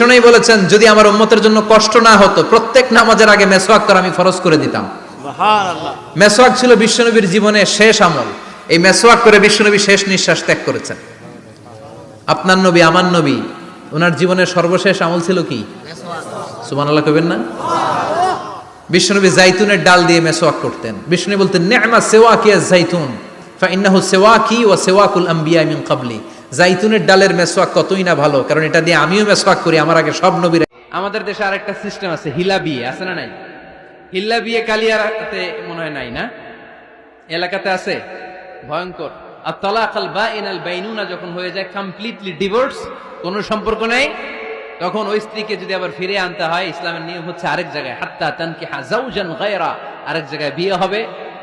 বিষ্ণুই বলেছেন যদি আমার উম্মতের জন্য কষ্ট না হতো প্রত্যেক নামাজের আগে মেসওয়াক করা আমি ফরজ করে দিতাম। মেসওয়াক ছিল বিশ্বনবীর জীবনে শেষ আমল। এই মেসওয়াক করে বিশ্বনবী শেষ নিঃশ্বাস ত্যাগ করেছেন। আপনার নবী আমার নবী ওনার জীবনের সর্বশেষ আমল ছিল কি? সুবহানাল্লাহ কবেন না? বিশ্বনবী জাইতুনের ডাল দিয়ে মেসওয়াক করতেন। বিষ্ণু বলতেন নেমা সেওয়া কি জাইতুন ফাইন্নাহু সেওয়া কি ও সেওয়াকুল আম্বিয়া মিন কাবলি জাইতুনের ডালের মেসওয়াক কতই না ভালো, কারণ এটা দিয়ে আমিও মেসওয়াক করি, আমার আগে সব নবীরা আমাদের দেশে আরেকটা সিস্টেম আছে, হিলা বিয়ে, আছে না নাই? হিল্লা বিয়ে কালিয়াতে মনে হয় নাই না? এলাকাতে আছে? ভয়ঙ্কর। আর তলাকাল বা ইনাল বাইনুনা যখন হয়ে যায় কমপ্লিটলি ডিভোর্স কোনো সম্পর্ক নেই? তখন ওই স্ত্রীকে যদি আবার ফিরে আনতে হয়, ইসলামের নিয়ম হচ্ছে আরেক জায়গায়, হাত্তা তানকি হাজাউজান গায়রা, আরেক জায়গায় বিয়ে হবে।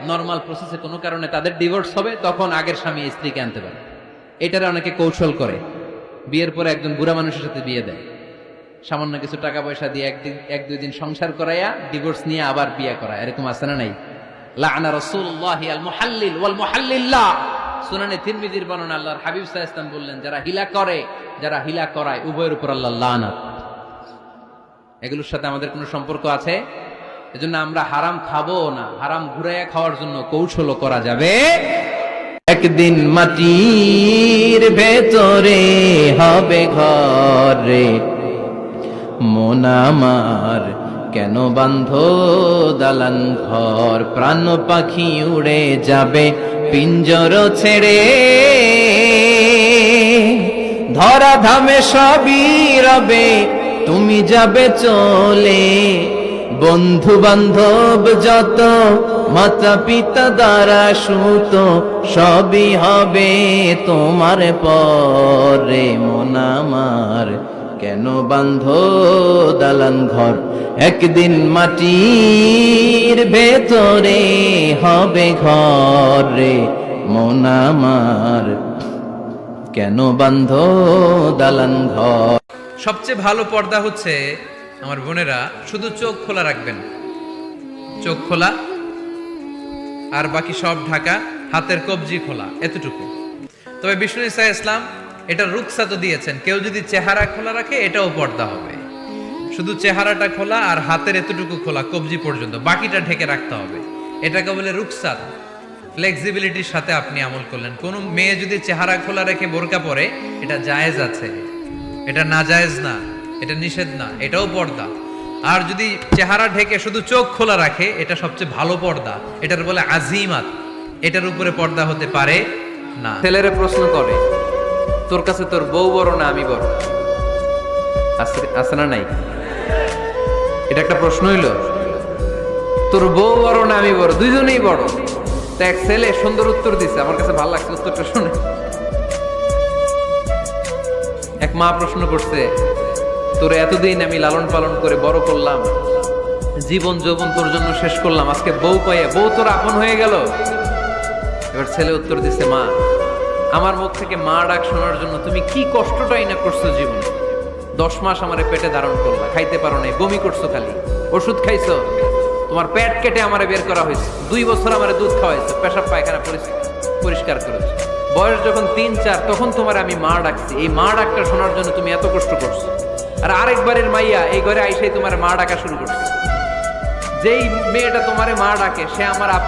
নর্মাল প্রসেসে কোনো কারণে তাদের ডিভোর্স হবে, তখন আগের স্বামী স্ত্রীকে আনতে পারে এটারে অনেকে কৌশল করে। বিয়ের পরে একজন বুড়া মানুষের সাথে বিয়ে দেয়। সামান্য কিছু টাকা পয়সা দিয়ে একদিন এক দুই দিন সংসার করাইয়া ডিভোর্স নিয়ে আবার বিয়ে করায়। এরকম আছে না নাই? আল্লাহর হাবিব বললেন, যারা হিলা করে, যারা হিলা করায়, উভয়ের উপর আল্লাহ এগুলোর সাথে আমাদের কোনো সম্পর্ক আছে? এজন্য আমরা হারাম খাব না। হারাম ঘুরাইয়া খাওয়ার জন্য করা যাবে একদিন মাটির ভেতরে হবে ঘরে। মন আমার কেন বান্ধ দালান ঘর? প্রাণ পাখি উড়ে যাবে, পিঞ্জর ছেড়ে। ধরা ধামে সবই রবে, তুমি যাবে চলে। বন্ধু বান্ধব যত, মাতা পিতা দ্বারা সুত, সবই হবে তোমার পরে মন আমার। কেন বান্ধ দালান ঘর? একদিন মাটির ভেতরে হবে ঘরে মন আমার। কেন বান্ধ দালান ঘর? সবচেয়ে ভালো পর্দা হচ্ছে আমার বোনেরা, শুধু চোখ খোলা রাখবেন। চোখ খোলা, আর বাকি সব ঢাকা, হাতের কবজি খোলা, এতটুকু। তবে বিষ্ণু ইসা ইসলাম এটা রুকসা তো দিয়েছেন। কেউ যদি চেহারা খোলা রাখে, এটাও পর্দা হবে। শুধু চেহারাটা খোলা আর হাতের এতটুকু খোলা, কবজি পর্যন্ত, বাকিটা ঢেকে রাখতে হবে। এটাকে বলে রুকসাত ফ্লেক্সিবিলিটির সাথে আপনি আমল করলেন। কোন মেয়ে যদি চেহারা খোলা রেখে বোরকা পরে, এটা জায়েজ আছে। এটা না জায়েজ না। এটা নিষেধ না, এটাও পর্দা। আর যদি চেহারা ঢেকে শুধু চোখ খোলা রাখে, এটা সবচেয়ে ভালো পর্দা। এটার বলে আজিমাত। এটার উপরে পর্দা হতে পারে না। ছেলেরা প্রশ্ন করে, তোর কাছে তোর বউ বড় না আমি বড়? আছে- না নাই? এটা একটা প্রশ্ন হইল। তোর বউ বড় না আমি বড়? দুইজনেই বড়? তা এক ছেলে সুন্দর উত্তর দিছে, আমার কাছে ভালো লাগছে উত্তরটা শুনে। এক মা প্রশ্ন করছে তোর এতদিন আমি লালন পালন করে বড় করলাম। জীবন যৌবন তোর জন্য শেষ করলাম। আজকে বউ পাইয়া, বউ তোর আপন হয়ে গেল। এবার ছেলে উত্তর দিছে, মা, আমার মুখ থেকে মা ডাক শোনার জন্য তুমি কি কষ্টটাই না করছ জীবনে? দশ মাস আমার পেটে ধারণ করলা, খাইতে পারো নাই, বমি করছ খালি। ওষুধ খাইছো, তোমার পেট কেটে আমার বের করা হয়েছে। দুই বছর আমার দুধ খাওয়াইছো, পেশাব পায়খানা পরিষ্কার করেছ। বয়স যখন তিন চার, তখন তোমার আমি মা ডাকছি। এই মা ডাকটা শোনার জন্য তুমি এত কষ্ট করছ। আর আরেকবারের মাইয়া এই ঘরে আইসে তোমার মা ডাকা শুরু করছে। যেই মেয়েটা তোমার মা ডাকে, সে আমার আপন